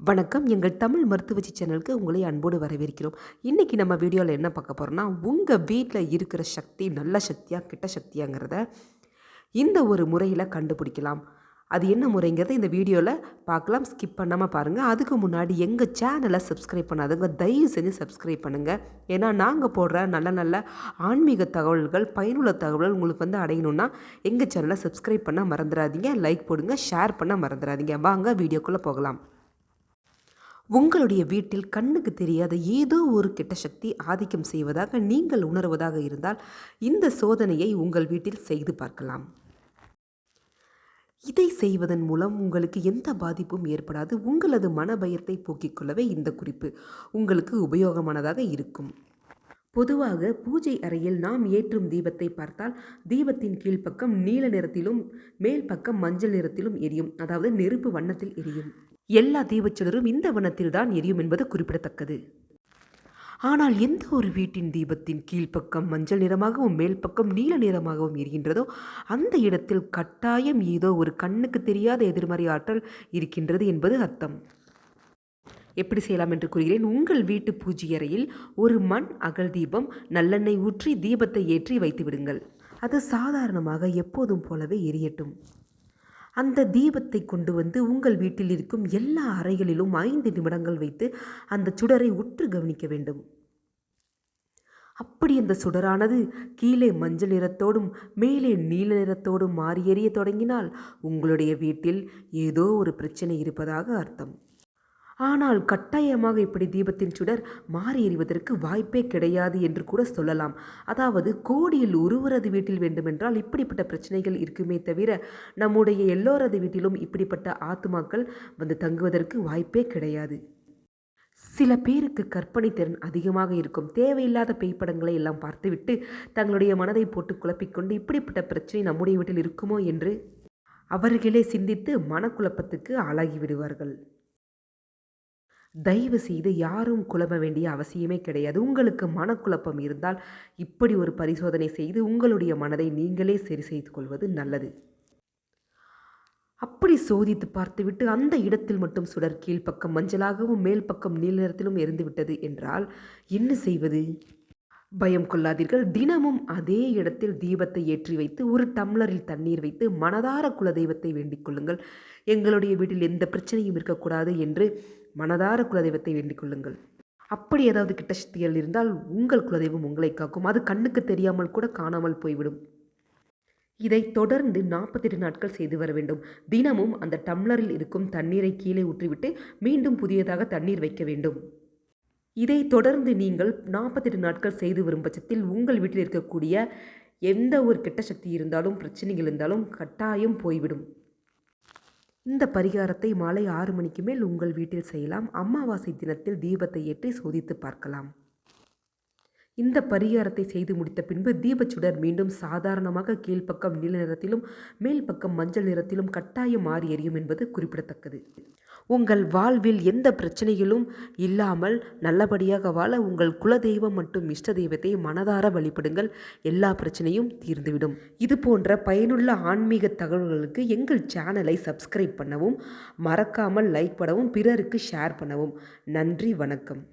வணக்கம். எங்கள் தமிழ் மருத்துவச்சி சேனலுக்கு உங்களை அன்போடு வரவேற்கிறோம். இன்றைக்கி நம்ம வீடியோவில் என்ன பார்க்க போகிறோம்னா உங்கள் வீட்டில் இருக்கிற சக்தி நல்ல சக்தியாக கெட்ட சக்தியாங்கிறத இந்த ஒரு முறையில் கண்டுபிடிக்கலாம். அது என்ன முறைங்கிறத இந்த வீடியோவில் பார்க்கலாம். ஸ்கிப் பண்ணாமல் பாருங்கள் அதுக்கு முன்னாடி எங்கள் சேனலை சப்ஸ்கிரைப் பண்ணாதவங்க தயவு செஞ்சு சப்ஸ்கிரைப் பண்ணுங்கள் ஏன்னா நாங்கள் போடுற நல்ல நல்ல ஆன்மீக தகவல்கள் பயனுள்ள தகவல்கள் உங்களுக்கு வந்து அடையணும்னா எங்கள் சேனலை சப்ஸ்கிரைப் பண்ண மறந்துடாதீங்க. லைக் போடுங்க ஷேர் பண்ண மறந்துடாதீங்க. வாங்க வீடியோக்குள்ளே போகலாம். உங்களுடைய வீட்டில் கண்ணுக்கு தெரியாத ஏதோ ஒரு கெட்ட சக்தி ஆதிக்கம் செய்வதாக நீங்கள் உணர்வதாக இருந்தால் இந்த சோதனையை உங்கள் வீட்டில் செய்து பார்க்கலாம். இதை செய்வதன் மூலம் உங்களுக்கு எந்த பாதிப்பும் ஏற்படாது. உங்களது மனபயத்தை போக்கிக் கொள்ளவே இந்த குறிப்பு உங்களுக்கு உபயோகமானதாக இருக்கும். பொதுவாக பூஜை அறையில் நாம் ஏற்றும் தீபத்தை பார்த்தால் தீபத்தின் கீழ்ப்பக்கம் நீல நிறத்திலும் மேல் பக்கம் மஞ்சள் நிறத்திலும் எரியும். அதாவது நெருப்பு வண்ணத்தில் எரியும். எல்லா தீபச்சுடரும் இந்த வண்ணத்தில் தான் எரியும் என்பது குறிப்பிடத்தக்கது. ஆனால் எந்த ஒரு வீட்டின் தீபத்தின் கீழ்ப்பக்கம் மஞ்சள் நிறமாகவும் மேல் பக்கம் நீல நிறமாகவும் எரிகின்றதோ அந்த இடத்தில் கட்டாயம் ஏதோ ஒரு கண்ணுக்கு தெரியாத எதிர்மறை ஆற்றல் இருக்கின்றது என்பது அர்த்தம். எப்படி செய்யலாம் என்று கூறுகிறேன். உங்கள் வீட்டு பூஜை அறையில் ஒரு மண் அகல் தீபம் நல்லெண்ணெய் ஊற்றி தீபத்தை ஏற்றி வைத்து விடுங்கள். அது சாதாரணமாக எப்போதும் போலவே எரியட்டும். அந்த தீபத்தை கொண்டு வந்து உங்கள் வீட்டில் இருக்கும் எல்லா அறைகளிலும் ஐந்து நிமிடங்கள் வைத்து அந்த சுடரை உற்று கவனிக்க வேண்டும். அப்படி அந்த சுடரானது கீழே மஞ்சள் நிறத்தோடும் மேலே நீல நிறத்தோடும் மாறி எறிய தொடங்கினால் உங்களுடைய வீட்டில் ஏதோ ஒரு பிரச்சனை இருப்பதாக அர்த்தம். ஆனால் கட்டாயமாக இப்படி தீபத்தின் சுடர் மாறி எறிவதற்கு வாய்ப்பே கிடையாது என்று கூட சொல்லலாம். அதாவது கோடியில் ஒருவரது வீட்டில் வேண்டுமென்றால் இப்படிப்பட்ட பிரச்சனைகள் இருக்குமே தவிர நம்முடைய எல்லோரது வீட்டிலும் இப்படிப்பட்ட ஆத்மாக்கள் வந்து தங்குவதற்கு வாய்ப்பே கிடையாது. சில பேருக்கு கற்பனை திறன் அதிகமாக இருக்கும். தேவையில்லாத பேய்ப்படங்களை எல்லாம் பார்த்துவிட்டு தங்களுடைய மனதை போட்டு குழப்பிக்கொண்டு இப்படிப்பட்ட பிரச்சனை நம்முடைய வீட்டில் இருக்குமோ என்று அவர்களே சிந்தித்து மனக்குழப்பத்துக்கு ஆளாகி விடுவார்கள். தயவு செய்து யாரும் குழப்ப வேண்டிய அவசியமே கிடையாது. உங்களுக்கு மனக்குழப்பம் இருந்தால் இப்படி ஒரு பரிசோதனை செய்து உங்களுடைய மனதை நீங்களே சரி செய்து கொள்வது நல்லது. அப்படி சோதித்து பார்த்துவிட்டு அந்த இடத்தில் மட்டும் சுடர் கீழ்ப்பக்கம் மஞ்சளாகவும் மேல் பக்கம் நீல நிறத்திலும் எரிந்துவிட்டது என்றால் என்ன செய்வது? பயம் கொள்ளாதீர்கள். தினமும் அதே இடத்தில் தீபத்தை ஏற்றி வைத்து ஒரு டம்ளரில் தண்ணீர் வைத்து மனதார குலதெய்வத்தை வேண்டிக் கொள்ளுங்கள். எங்களுடைய வீட்டில் எந்த பிரச்சனையும் இருக்கக்கூடாது என்று மனதார குலதெய்வத்தை வேண்டிக் கொள்ளுங்கள். அப்படி ஏதாவது கிட்ட சக்திகள் இருந்தால் உங்கள் குலதெய்வம் உங்களை காக்கும். அது கண்ணுக்கு தெரியாமல் கூட காணாமல் போய்விடும். இதை தொடர்ந்து நாற்பத்தெட்டு நாட்கள் செய்து வர வேண்டும். தினமும் அந்த டம்ளரில் இருக்கும் தண்ணீரை கீழே ஊற்றிவிட்டு மீண்டும் புதியதாக தண்ணீர் வைக்க வேண்டும். இதை தொடர்ந்து நீங்கள் நாற்பத்தெட்டு நாட்கள் செய்து வரும் பட்சத்தில் உங்கள் வீட்டில் இருக்கக்கூடிய எந்த ஒரு கெட்ட சக்தி இருந்தாலும் பிரச்சனைகள் இருந்தாலும் கட்டாயம் போய்விடும். இந்த பரிகாரத்தை மாலை ஆறு மணிக்கு மேல் உங்கள் வீட்டில் செய்யலாம். அமாவாசை தினத்தில் தீபத்தை ஏற்றி சோதித்து பார்க்கலாம். இந்த பரிகாரத்தை செய்து முடித்த பின்பு தீபச்சுடர் மீண்டும் சாதாரணமாக கீழ்ப்பக்கம் நீல நிறத்திலும் மேல் பக்கம் மஞ்சள் நிறத்திலும் கட்டாயம் மாறி எரியும் என்பது குறிப்பிடத்தக்கது. உங்கள் வாழ்வில் எந்த பிரச்சனைகளும் இல்லாமல் நல்லபடியாக வாழ உங்கள் குலதெய்வம் மற்றும் இஷ்ட தெய்வத்தை மனதார வழிபடுங்கள். எல்லா பிரச்சனையும் தீர்ந்துவிடும். இது போன்ற பயனுள்ள ஆன்மீக தகவல்களுக்கு எங்கள் சேனலை சப்ஸ்கிரைப் பண்ணவும் மறக்காமல் லைக் பண்ணவும் பிறருக்கு ஷேர் பண்ணவும். நன்றி வணக்கம்.